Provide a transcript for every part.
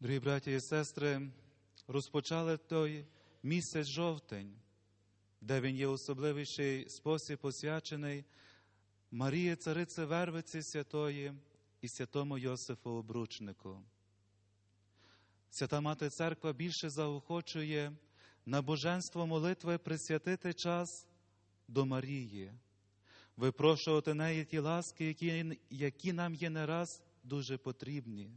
Дорогі браті і сестри, розпочали той місяць жовтень, де він є особливіший спосіб посвячений Марії Цариці Вервиці Святої і святому Йосифу Обручнику. Свята Мати Церква більше заохочує на боженство молитви присвятити час до Марії, випрошувати неї ті ласки, які, які нам є не раз дуже потрібні.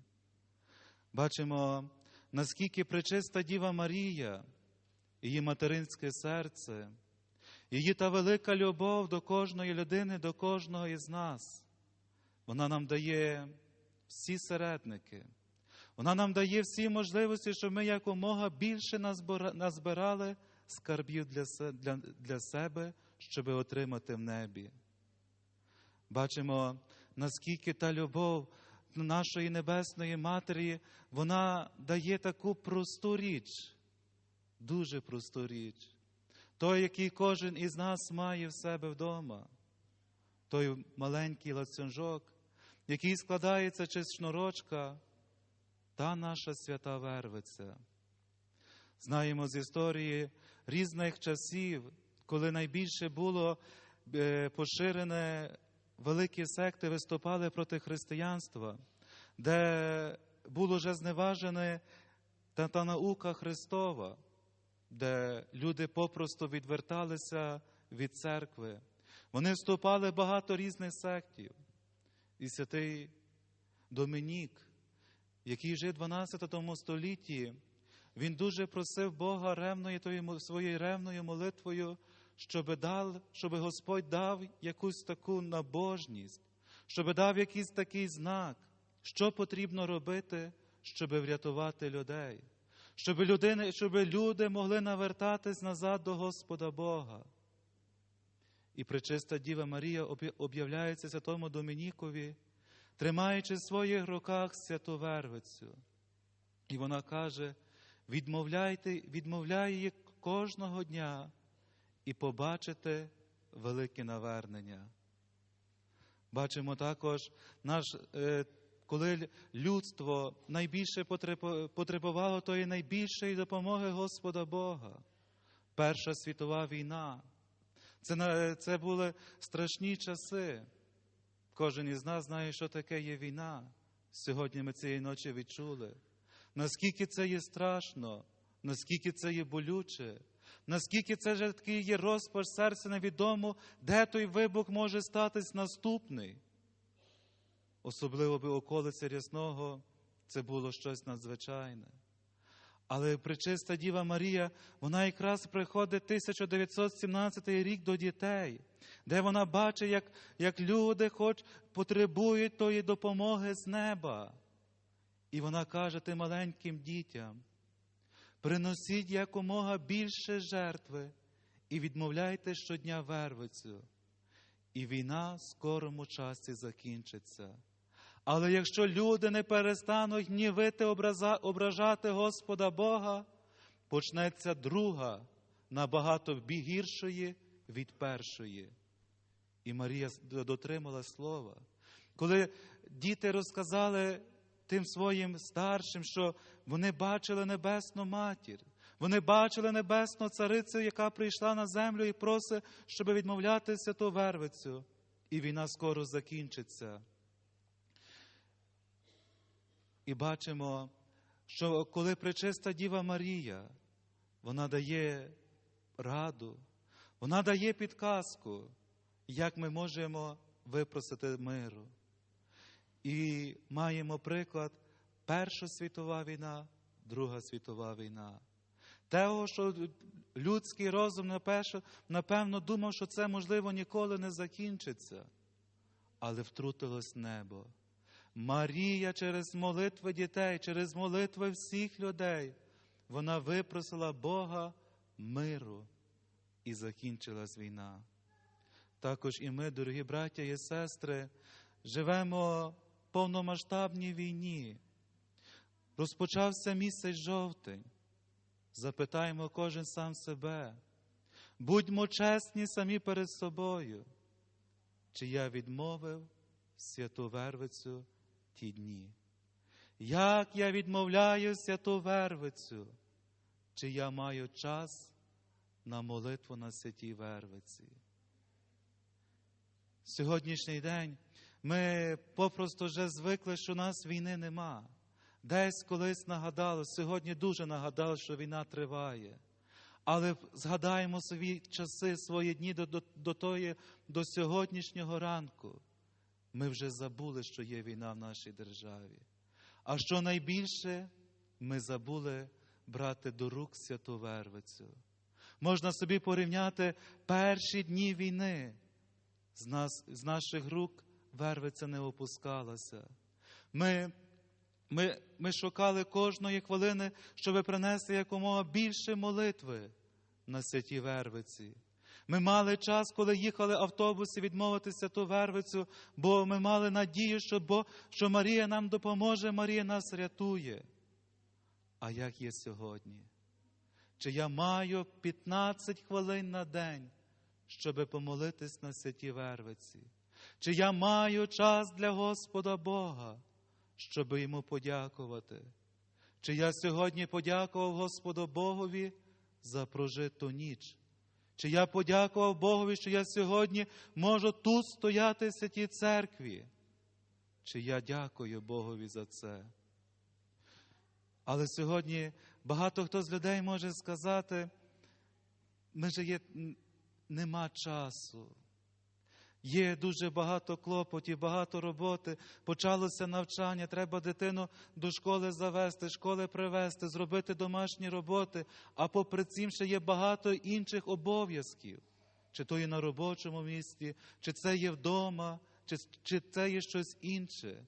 Бачимо, наскільки пречиста Діва Марія, її материнське серце, її та велика любов до кожної людини, до кожного із нас. Вона нам дає всі середники. Вона нам дає всі можливості, щоб ми якомога більше назбирали скарбів для себе, щоб отримати в небі. Бачимо, наскільки та любов нашої Небесної Матері, вона дає таку просту річ, дуже просту річ. Той, який кожен із нас має в себе вдома, той маленький лацюнжок, який складається чи шнурочка, та наша свята Вервиця. Знаємо з історії різних часів, коли найбільше було поширене великі секти виступали проти християнства, де було вже зневажене та, та наука Христова, де люди попросту відверталися від церкви. Вони вступали в багато різних сектів. І святий Домінік, який жив в 12 столітті, він дуже просив Бога ревною своєю ревною молитвою, щоб дав, щоб Господь дав якусь таку набожність, щоб дав якийсь такий знак, що потрібно робити, щоб врятувати людей, щоб, людини, щоб люди могли навертатись назад до Господа Бога. І пречиста Діва Марія об'являється святому Домінікові, тримаючи в своїх руках святу Вервицю. І вона каже: відмовляйте, відмовляй її кожного дня і побачите велике навернення. Бачимо також, наш, коли людство найбільше потребувало тої найбільшої допомоги Господа Бога. Перша світова війна. Це, це були страшні часи. Кожен із нас знає, що таке є війна. Сьогодні ми цієї ночі відчули. Наскільки це є страшно, наскільки це є болюче, наскільки це вже такий є розпач серця невідомо, де той вибух може статись наступний. Особливо би околиці Рясного це було щось надзвичайне. Але причиста Діва Марія, вона якраз приходить 1917 рік до дітей, де вона бачить, як як люди хоч потребують тої допомоги з неба. І вона каже тим маленьким дітям: приносіть якомога більше жертви і відмовляйте щодня вервицю, і війна в скорому часі закінчиться. Але якщо люди не перестануть гнівити, ображати Господа Бога, почнеться друга, набагато гіршої від першої. І Марія дотримала слова. Коли діти розказали тим своїм старшим, що вони бачили небесну матір, вони бачили небесну царицю, яка прийшла на землю і просить, щоб відмовляти святу Вервицю, і війна скоро закінчиться. І бачимо, що коли пречиста Діва Марія, вона дає раду, вона дає підказку, як ми можемо випросити миру. І маємо приклад Перша світова війна, Друга світова війна. Того, що людський розум напевно думав, що це можливо ніколи не закінчиться, але втрутилось небо. Марія через молитви дітей, через молитви всіх людей, вона випросила Бога миру і закінчилась війна. Також і ми, дорогі браття і сестри, живемо повномасштабній війні. Розпочався місяць жовтень. Запитаємо кожен сам себе. Будьмо чесні самі перед собою, чи я відмовив святу Вервицю ті дні. як я відмовляюся ту вервицю, чи я маю час на молитву на святій вервиці. Сьогоднішній день ми попросту вже звикли, що у нас війни нема. Десь колись нагадали, сьогодні дуже нагадали, що війна триває. Але згадаємо свої часи, свої дні до, до, до, тої, до сьогоднішнього ранку. Ми вже забули, що є війна в нашій державі. А що найбільше, ми забули брати до рук святу Вервицю. Можна собі порівняти перші дні війни. З, нас, з наших рук вервиця не опускалася. Ми, ми, ми шукали кожної хвилини, щоб принести якомога більше молитви на святій Вервиці. Ми мали час, коли їхали автобуси, відмовитися ту вервицю, бо ми мали надію, що, бо, що Марія нам допоможе, Марія нас рятує. А як є сьогодні? Чи я маю 15 хвилин на день, щоб помолитись на святій Вервиці? Чи я маю час для Господа Бога, щоб йому подякувати? Чи я сьогодні подякував Господу Богові за прожиту ніч? Чи я подякував Богові, що я сьогодні можу тут стояти в святій церкві? Чи я дякую Богові за це? Але сьогодні багато хто з людей може сказати, ми же є, нема часу. Є дуже багато клопотів, багато роботи. Почалося навчання, треба дитину до школи завести, школи привезти, зробити домашні роботи, а попри цим ще є багато інших обов'язків. Чи то є на робочому місці, чи це є вдома, чи, чи це є щось інше.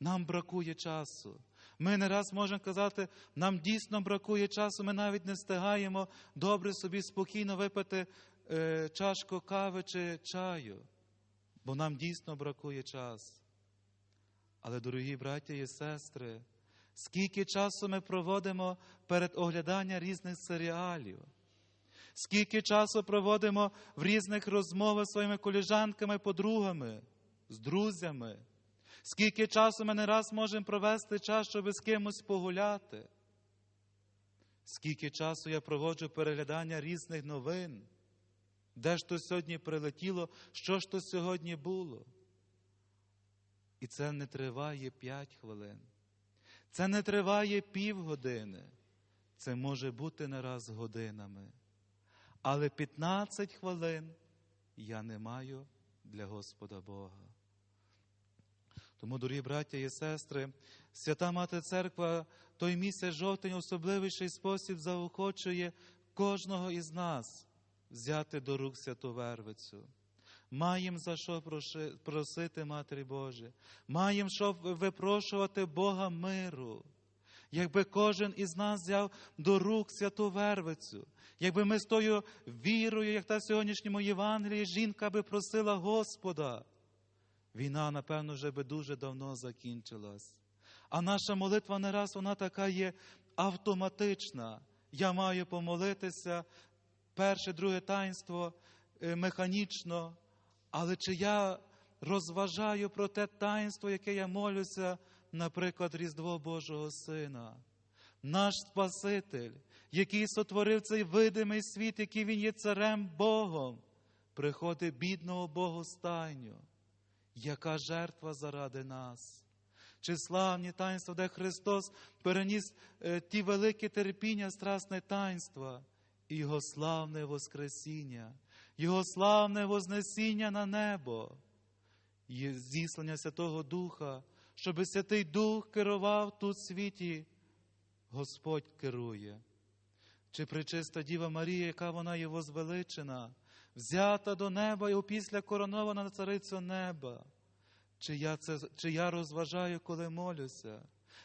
Нам бракує часу. Ми не раз можемо казати, нам дійсно бракує часу, ми навіть не встигаємо добре собі спокійно випити е, чашку кави чи чаю, бо нам дійсно бракує час. Але, дорогі браття і сестри, скільки часу ми проводимо перед огляданням різних серіалів, скільки часу проводимо в різних розмовах з своїми коліжанками, подругами, з друзями. Скільки часу ми не раз можемо провести час, щоб з кимось погуляти? Скільки часу я проводжу переглядання різних новин? Де ж то сьогодні прилетіло, що ж то сьогодні було? І це не триває п'ять хвилин. Це не триває півгодини. Це може бути не раз годинами. Але 15 хвилин я не маю для Господа Бога. Тому, дорогі браття і сестри, свята Мати Церква той місяць жовтень особливіший спосіб заохочує кожного із нас взяти до рук святу Вервицю. Маємо за що просити Матері Боже, маємо що випрошувати Бога миру. Якби кожен із нас взяв до рук святу Вервицю, якби ми з тою вірою, як та в сьогоднішньому Євангелії, жінка би просила Господа, війна, напевно, вже би дуже давно закінчилась. А наша молитва не раз вона така є автоматична. Я маю помолитися, перше, друге таїнство механічно, але чи я розважаю про те таїнство, яке я молюся, наприклад, Різдво Божого Сина, наш Спаситель, який сотворив цей видимий світ, який Він є царем Богом, приходить бідного Богу стайню яка жертва заради нас. Чи славні таїнства, де Христос переніс е, ті великі терпіння, страсне таїнства, Його славне Воскресіння, Його славне Вознесіння на небо, зіслання Святого Духа, щоб Святий Дух керував тут світі, Господь керує. Чи причиста Діва Марія, яка вона є возвеличена, взята до неба і опісля коронована на царицю неба. Чи я це, чи я розважаю, коли молюся?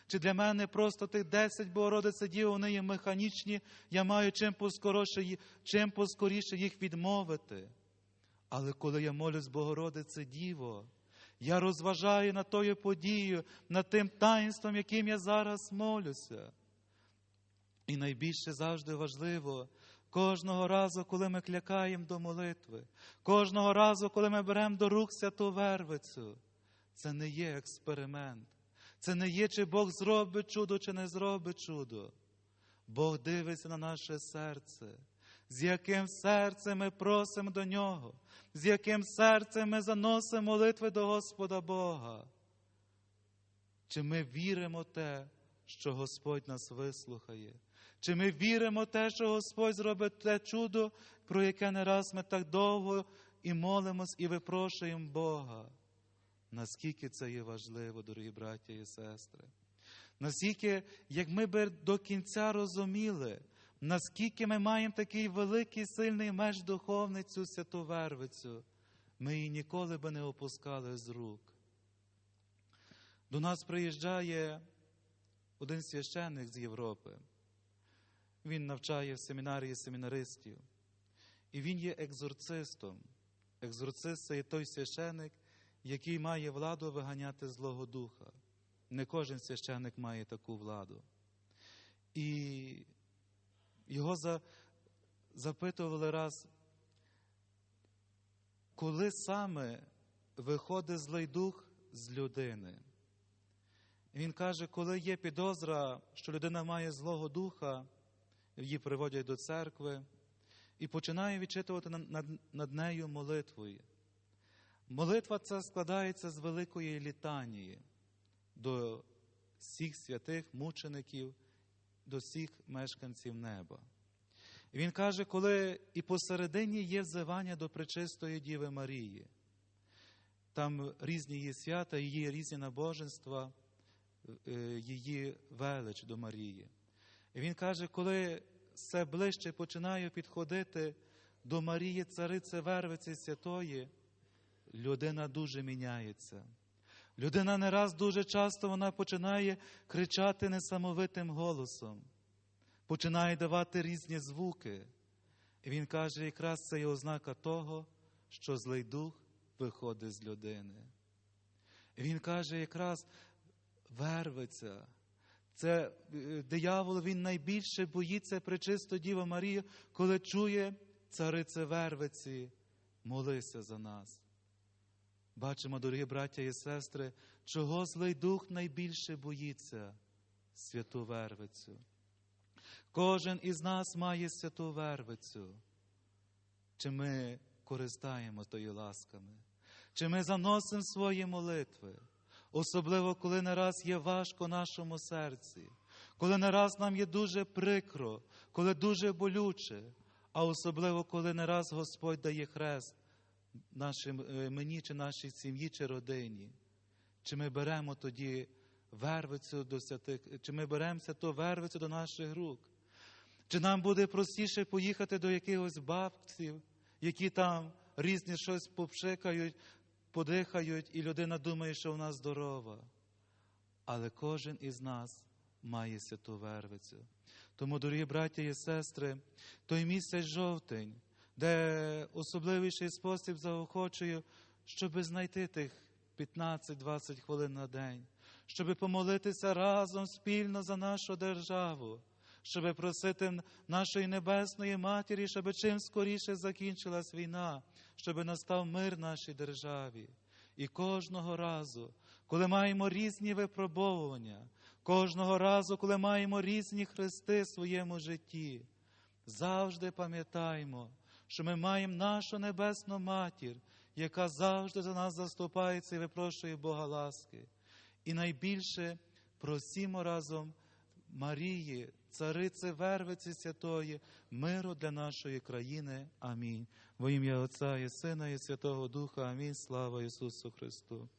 Чи для мене просто тих десять Богородице Діво, вони є механічні, я маю чим поскоріше, чим поскоріше їх відмовити. Але коли я молюсь Богородице Діво, я розважаю над тою подією, над тим таїнством, яким я зараз молюся. І найбільше завжди важливо, Кожного разу, коли ми клякаємо до молитви, кожного разу, коли ми беремо до рук святу Вервицю, це не є експеримент, Це не є, чи Бог зробить чудо, чи не зробить чудо. Бог дивиться на наше серце, з яким серцем ми просимо до Нього, з яким серцем ми заносимо молитви до Господа Бога. Чи ми віримо те, що Господь нас вислухає? Чи ми віримо те, що Господь зробить те чудо, про яке не раз ми так довго і молимось, і випрошуємо Бога? Наскільки це є важливо, дорогі браття і сестри? Наскільки, як ми би до кінця розуміли, наскільки ми маємо такий великий сильний меч духовний цю святу вервицю, ми її ніколи би не опускали з рук. До нас приїжджає один священник з Європи. Він навчає в семінарії семінаристів. І він є екзорцистом. Екзорцист це є той священик, який має владу виганяти Злого Духа. Не кожен священик має таку владу. І його за, запитували раз, коли саме виходить злий дух з людини. Він каже, коли є підозра, що людина має Злого Духа, її приводять до церкви і починає відчитувати над, над нею молитвою. Молитва ця складається з великої літанії до всіх святих мучеників, до всіх мешканців неба. Він каже, коли і посередині є взивання до Пречистої Діви Марії, там різні її свята, її різні набоженства, її велич до Марії. Він каже, коли все ближче починаю підходити до Марії, цариці Вервиці Святої, людина дуже міняється. Людина не раз дуже часто вона починає кричати несамовитим голосом, починає давати різні звуки. І він каже, якраз це є ознака того, що злий дух виходить з людини. І він каже, якраз вервиться. Це диявол, він найбільше боїться пречисто Діва Марія, коли чує царице Вервиці, молися за нас. Бачимо, дорогі браття і сестри, чого злий дух найбільше боїться святу Вервицю. Кожен із нас має святу Вервицю. Чи ми користаємо тою ласками, чи ми заносимо свої молитви, особливо коли не раз є важко нашому серці, коли не раз нам є дуже прикро, коли дуже болюче, а особливо коли не раз Господь дає хрест нашим, мені, чи нашій сім'ї, чи родині, чи ми беремо тоді вервицю до святих, чи ми беремося то вервицю до наших рук, чи нам буде простіше поїхати до якихось бабців, які там різні щось попшикають, подихають, і людина думає, що вона здорова. Але кожен із нас має святу вервицю. Тому, дорогі браття і сестри, той місяць жовтень де особливіший спосіб заохочую, щоб знайти тих 15-20 хвилин на день, щоб помолитися разом спільно за нашу державу, щоб просити нашої Небесної Матері, щоб чим скоріше закінчилась війна, щоб настав мир нашій державі. І кожного разу, коли маємо різні випробовування, кожного разу, коли маємо різні хрести в своєму житті, завжди пам'ятаємо, що ми маємо нашу небесну матір, яка завжди за нас заступається і випрошує Бога ласки. І найбільше просімо разом Марії, цариці Вервиці Святої, миру для нашої країни. Амінь. Во ім'я Отця і Сина, і Святого Духа. Амінь. Слава Ісусу Христу.